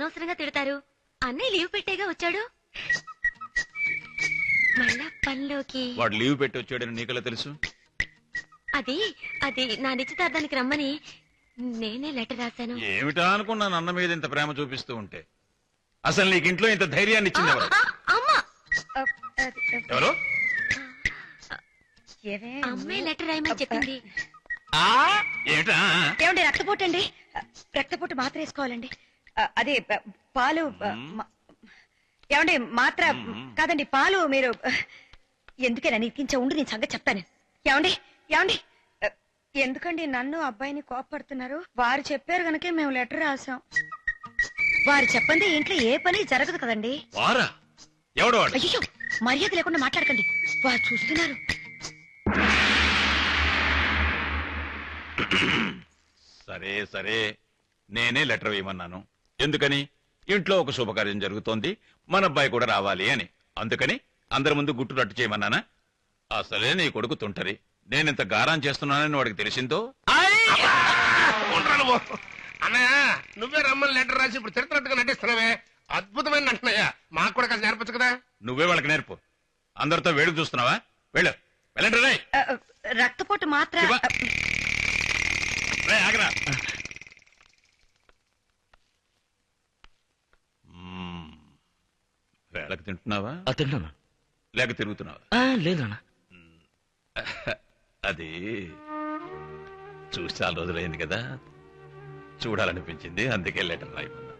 అనవసరంగా తిడతారు. అన్నయ్య లీవ్ పెట్టేగా వచ్చాడు. మళ్ళా పనిలోకి. వాడు లీవ్ పెట్టి వచ్చాడని నీకెలా తెలుసు? అది అది నా నిశ్చితార్థానికి రమ్మని నేనే లెటర్ రాశాను. ఏమిటా అనుకున్నాను అన్న మీద ఇంత ప్రేమ చూపిస్తూ ఉంటే? అసలు నీకు ఇంట్లో ఇంత ధైర్యాన్ని ఇచ్చింది ఎవరు ఆ, అమ్మా. ఎవరు? ఏవే అమ్మే లెటర్ రాయమని చెప్పింది. ఆ ఏమిటా? ఏమండి రక్తపోటు అండి. రక్తపోటు మాత్ర వేసుకోవాలండి ఆ, అదే ప- పాలు ఆ, మా- ఏమండి మాత్ర కాదండి పాలు మీరు ఎందుకైనా నీకించే ఉండి నేను సంగతి చెప్తాను. ఏమండి ఏమండి? ఆ, ఎందుకండి నన్ను అబ్బాయిని కోపడుతున్నారు వారు చెప్పారు గనకే మేము లెటర్ రాసాం వారు చెప్పండి ఇంట్లో ఏ పని జరగదు కదండి. వారా? ఎవడు వాడు? అయ్యో మర్యాద లేకుండా మాట్లాడకండి. వారు చూస్తున్నారు. సరే సరే. నేనే లెటర్ వేయమన్నాను. ఎందుకని? ఇంట్లో ఒక శుభకార్యం జరుగుతోంది మన అబ్బాయి కూడా రావాలి అని. అందుకని అందరి ముందు గుట్టు రట్టు చేయమన్నానా? అసలే నీ కొడుకు తుంటరి. నేనింత గారం చేస్తున్నానని వాడికి తెలిసిందో? నువ్వు అన్నయ్య నువ్వే రమ్మని లెటర్ రాసి ఇప్పుడు తిడుతున్నట్టుగా నటిస్తున్నావే. అద్భుతమైన నటనయ్య. మాకు కూడా కాస్త నేర్పచ్చు కదా? నువ్వే వాళ్ళకి నేర్పు. అందరితో వేడుకు చూస్తున్నావా? వెళ్ళు. వెళ్ళండి రక్తపోటు మాత్ర ఆగరా. వేళకు తింటున్నావా? తిన్నాను లేక తిరుగుతున్నావా? లేదు నాన్న. అది చూసి చాలా రోజులైంది కదా. చూడాలనిపించింది అందుకే లెటర్ రాయమన్నా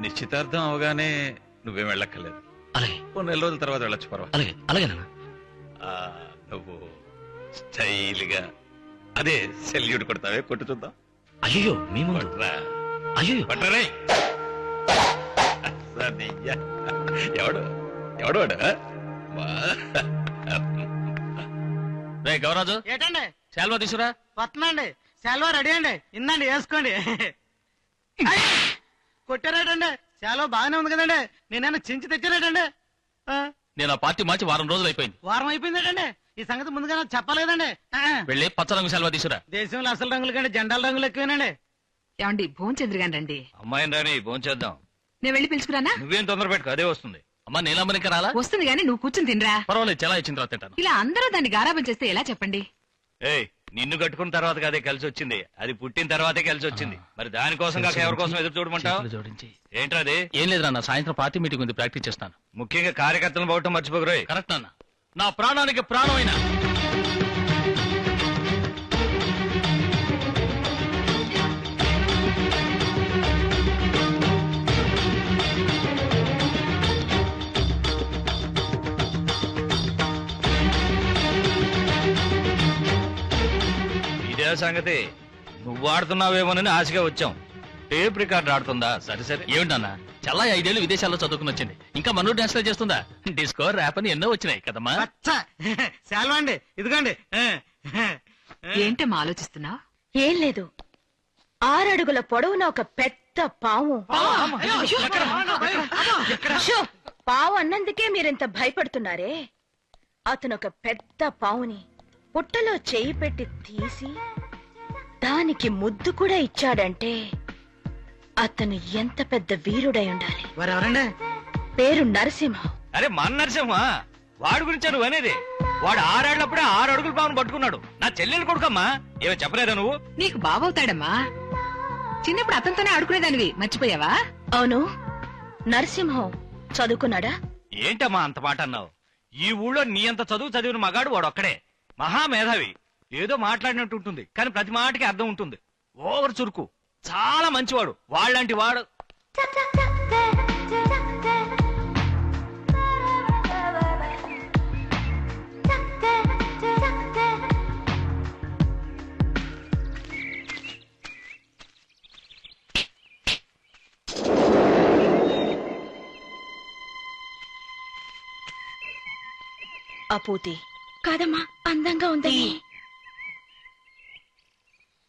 నిశ్చితార్థం అవగానే నువ్వేం వెళ్ళక్కర్లేదు. అలాగే. ఓ నెల రోజుల తర్వాత వెళ్ళొచ్చు పర్వాలేదు. అలాగే అలాగే నాన్న. ఆ, నువ్వు స్టైల్గా అదే సెల్యూట్ కొడతావే కొట్టు చూద్దాం. అయ్యో మీ ముందు. కొట్రా అయ్యో కొట్టరే సరిగ్గా. ఎవడు. రే గౌరాజు. ఏటండి? శాల్వా తీసురా వస్తున్నాండి. సెలవు రెడీ అండి. ఇందండి వేసుకోండి! కొట్టారేటండి? సెలవు బాగానే ఉంది కదండి. నేనైనా చించి తెచ్చారేటండి? ఆ, నేను ఆ పార్టీ మార్చి వారం రోజులు అయిపోయింది. వారం అయిపోయిందేటండి? ఈ సంగతి ముందుగా నాకు చెప్పాలి కదండి ఆ, వెళ్ళి పచ్చ రంగు శాల్వా తీసురా దేశంలో అసలు రంగుల కంటే జెండాల రంగులు ఎక్కువేనండి. ఏమండి భోంచంద్ర గాని రండి. అమ్మాయిని రాని భోంచేద్దాం. నేను వెళ్ళి పిలుచుకురానా? నువ్వేం తొందర పెట్టుకో అదే వస్తుంది. అమ్మా నీలమ్మని ఇంకా రాలా? వస్తుంది గాని నువ్వు కూర్చుని తినరా? పర్వాలేదు చాలా ఇచ్చిన తర్వాత తింటాను. ఇలా అందరూ దాన్ని గారాబం చేస్తే ఎలా చెప్పండి? ఏయ్ నిన్ను కట్టుకున్న తర్వాత కదే కలిసి వచ్చింది. అది పుట్టిన తర్వాతే కలిసి వచ్చింది. మరి దానికోసం కాక ఎవరి కోసం ఎదురు చూడమంటావు? జోడించి. ఏంట్రా ఏం లేదు నాన్న సాయంత్రం పార్టీ మీటింగ్ ఉంది ప్రాక్టీస్ చేస్తాను. ముఖ్యంగా కార్యకర్తలను పోవటం మర్చిపోకరోయ్ కరెక్ట్ నాన్న. నా ప్రాణానికి ప్రాణమైన. సంగతి. నువ్వు ఆడుతున్నావేమోనని ఆశగా వచ్చాం. టేప్ రికార్డ్ ఆడుతుందా? సరే సరే. ఏమిటి నాన్న చాలా ఐదేళ్ళు విదేశాల్లో చదువుకుని వచ్చింది. ఇంకా మనూరు డాన్స్లో చేస్తుందా? డిస్కో ర్యాప్ అని ఎన్నో వచ్చినాయి కదమ్మా. పచ్చ సెలవు అండి ఇదిగోండి. ఏంటమ్మా ఆలోచిస్తున్నావు? ఏం లేదు. ఆరడుగుల పొడవున ఒక పెద్ద పాము. షో, పావు అన్నందుకే మీరింత భయపడుతున్నారే? అతను ఒక పెద్ద పావుని పుట్టలో చేయి పెట్టి తీసి దానికి ముద్దు కూడా ఇచ్చాడంటే అతను ఎంత పెద్ద వీరుడై ఉండాలి. పేరు నరసింహం. అరే మన నరసింహ? వాడి గురించి నువ్వు అనేది. వాడు ఆరాడినప్పుడే ఆరు అడుగులు పావును పట్టుకున్నాడు. నా చెల్లెలు కొడుకమ్మా. ఏమో చెప్పలేదా నువ్వు? నీకు బావవుతాడమ్మా. చిన్నప్పుడు అతనితోనే ఆడుకునేదానివి. మర్చిపోయావా? అవును. నరసింహం చదువుకున్నాడా? ఏంటమ్మా అంత మాట అన్నావు? ఈ ఊళ్ళో నీ అంత చదువు చదివిన మగాడు వాడు ఒక్కడే మహామేధావి. ఏదో మాట్లాడినట్టు ఉంటుంది. కానీ ప్రతి మాటకి అర్థం ఉంటుంది. ఓవర్ చురుకు. చాలా మంచివాడు. వాళ్ళంటి వాడు. అపూతి కాదమ్మా అందంగా ఉందని.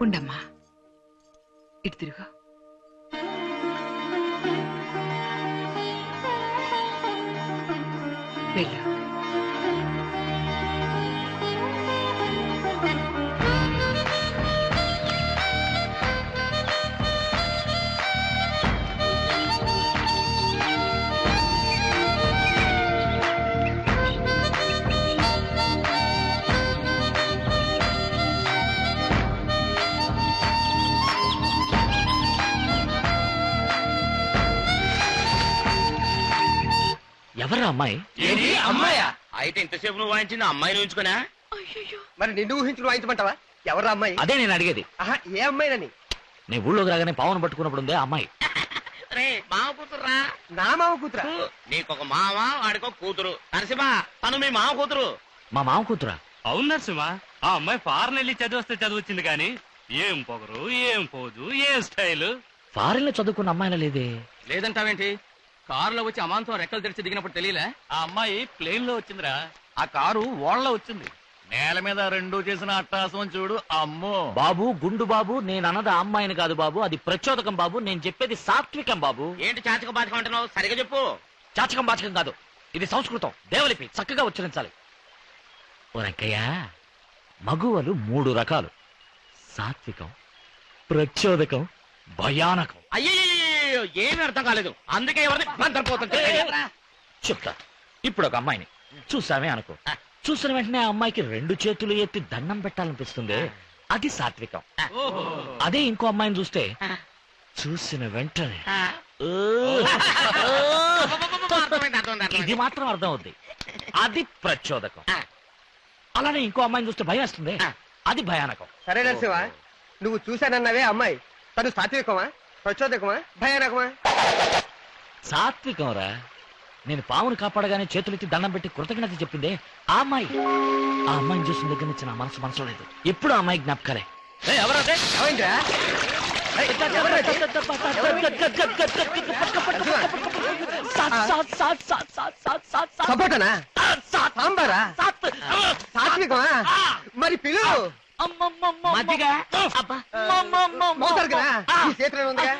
ఉండమ్మా ఇటు తిరుగు ఎవరా అమ్మాయి? ఏంటి అమ్మాయా? అయితే ఇంతసేపు నువ్వు వాయించింది అమ్మాయిని ఉంచుకున్నా మరి నిన్ను ఊహించుకుని వాయించమంటావా? ఎవరు అమ్మాయి? అదే నేను అడిగేది. ఆహా ఏ అమ్మాయినని? నేను ఊళ్ళోకి రాగానే పావును పట్టుకున్నప్పుడు ఉందే ఆ అమ్మాయి. రే మామ కూతురురా. నా మామ కూతురా? నీకొక మామ వాడికో కూతురు. నరసింహ తను మీ మామ కూతురు. మా మామ కూతురా? అవును నరసింహ. ఆ అమ్మాయి ఫారెన్ వెళ్ళి చదివిస్తే చదివచ్చింది కానీ ఏం పొగరు ఏం పోదు ఏం స్టైల్? ఫారెన్లో చదువుకున్న అమ్మాయిలా లేదే? లేదంటావేంటి? కారులో వచ్చి అమాంతం రెక్కలు తెరిచి దిగినప్పుడు తెలియలే? ఆ అమ్మాయి ప్లేన్లో వచ్చిందిరా. ఆ కారు ఓళ్ళ వచ్చింది. నేల మీద రెండు చేసిన అట్టాసం చూడు అమ్మో. బాబు గుండు బాబు నేను అన్నది ఆ అమ్మాయిని కాదు బాబు అది ప్రచోదకం బాబు నేను చెప్పేది సాత్వికం బాబు. ఏంటి చాచక బాచక అంటున్నావు? సరిగా చెప్పు. చాచకం బాచకం కాదు ఇది సంస్కృతం దేవలిపి చక్కగా ఉచ్చరించాలి. ఓ వెంకయ్య మగువలు మూడు రకాలు. సాత్వికం ప్రచోదకం భయానకం. అయ్యో ఏమీ అర్థం కాలేదు. అందుకే ఎవరిని మంత్రపోతుంటే చెప్తా ఇప్పుడు ఒక అమ్మాయిని. చూసామే అనుకో. చూసిన వెంటనే ఆ అమ్మాయికి రెండు చేతులు ఎత్తి దండం పెట్టాలనిపిస్తుంది. అది సాత్వికం. అదే ఇంకో అమ్మాయిని చూస్తే చూసిన వెంటనే ఇది. మాత్రం అర్థం అవుద్ది అది ప్రచోదకం. అలానే ఇంకో అమ్మాయిని చూస్తే భయం వేస్తుంది అది భయానకం. సరే నరసింహ నువ్వు చూశానన్నావే అమ్మాయి. తను సాత్వికమా? ప్రచోదకమా? భయానకమా? సాత్వికం రా. నేను పావును కాపాడగానే చేతులెత్తి దండం పెట్టి కృతజ్ఞత చెప్పిందే ఆ అమ్మాయి. ఆ అమ్మాయిని చూసిన దగ్గర నుంచి నా మనసు మనసులో లేదు ఎప్పుడు ఆ అమ్మాయి జ్ఞాపకాలే. సపోటనా. సాత్వికమా? మరి పిలు. అమ్మమ్మమ్మమ్మ. మజ్జిగ? మోతారు కదా ఈ చేతిలో ఉందిగా?